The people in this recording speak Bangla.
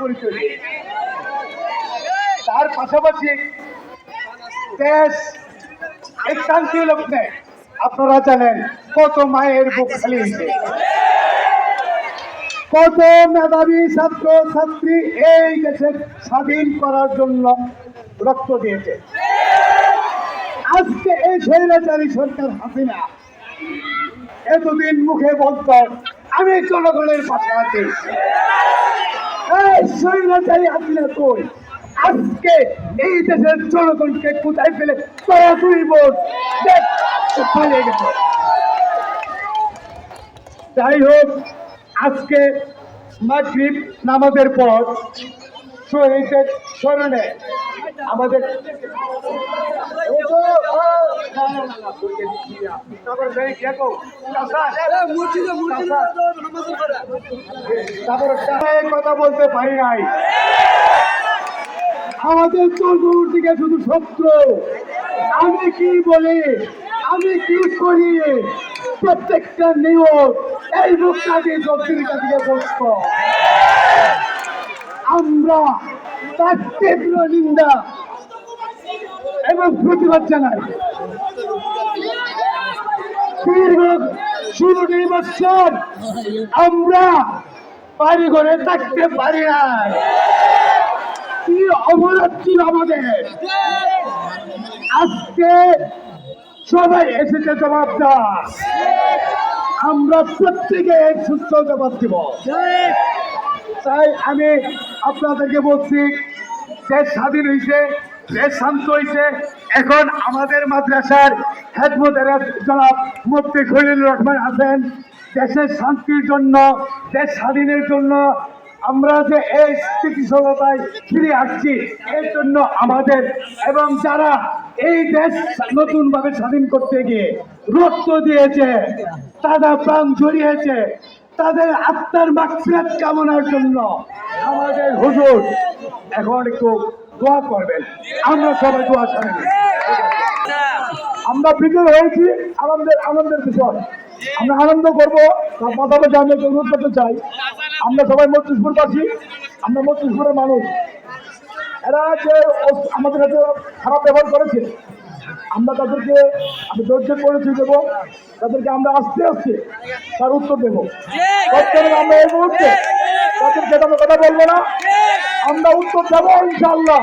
পরিচয় তার পাশাপাশি দেশ এক শান্তি লগ্নে আপনারা জানেন কত মায়ের বুক খালি হয়েছে। কত মেধাবী ছাত্র ছাত্রী এই দেশের স্বাধীন করার জন্য রক্ত দিয়েছে। আজকে এই স্বৈরাচারী সরকার হাসিনা এতদিন মুখে বলত, আমি জনগণের পাশে আছি। এই স্বৈরাচারী হাসিনা তুই আজকে এই দেশের জনগণকে কোথায় ফেলে তোরা দুই ভোট পালিয়ে গেছে। যাই হোক, আজকে মাগরিব নামাজের পর স্মরণে আমাদের কথা বলতে পারি নাই। আমাদের চতুর্দিকে শুধু শত্রু। আমি কি বলি? আমি কি করি? প্রত্যেকটা নিয়ম এই মুখটাকে চতুর্দিকে দিকে বসত আমরা তার নিন্দা এবং প্রতিবাদ জানাই। আমরা বাড়ি থাকতে পারি না কি অবরোধ ছিল আমাদের? আজকে সবাই এসেছে জবাব আমরা প্রত্যেকে সুস্থ জবাব দিব। তাই আমি আপনাদেরকে বলছি, দেশ স্বাধীন হয়েছে, দেশ শান্ত হয়েছে। এখন আমাদের মাদ্রাসার হেদমতের জনাব মুফতি খলিল রহমান আছেন। দেশের শান্তির জন্য, দেশ স্বাধীনের জন্য আমরা যে এই স্থিতিশীলতায় ফিরে আসছি, এর জন্য আমাদের এবং যারা এই দেশ নতুনভাবে স্বাধীন করতে গিয়ে রক্ত দিয়েছে তারা প্রাণ জড়িয়েছে তাদের আত্মার মাকফিরাত কামনার জন্য আমাদের হুজুর এখন একটু দোয়া করবেন। আমরা সবাই দোয়া করেন আমরা বিজয় হয়েছি, আনন্দের আনন্দের বিষয়। আমরা আনন্দ করব, তার পাশাপাশি আমি অনুরোধ করতে চাই। আমরা সবাই মস্তিষ্পুরবাসী আমরা মস্তিষ্পুরের মানুষ। এরা যে আমাদের কাছে খারাপ ব্যবহার করেছে, আমরা তাদেরকে আমি ধৈর্য পরিচয় দেবো, তাদেরকে আমরা আস্তে আস্তে তার উত্তর দেবো। আমরা এই মুহূর্তে তাদেরকে কথা বলব না। আমরা উত্তর দেবো ইনশাল্লাহ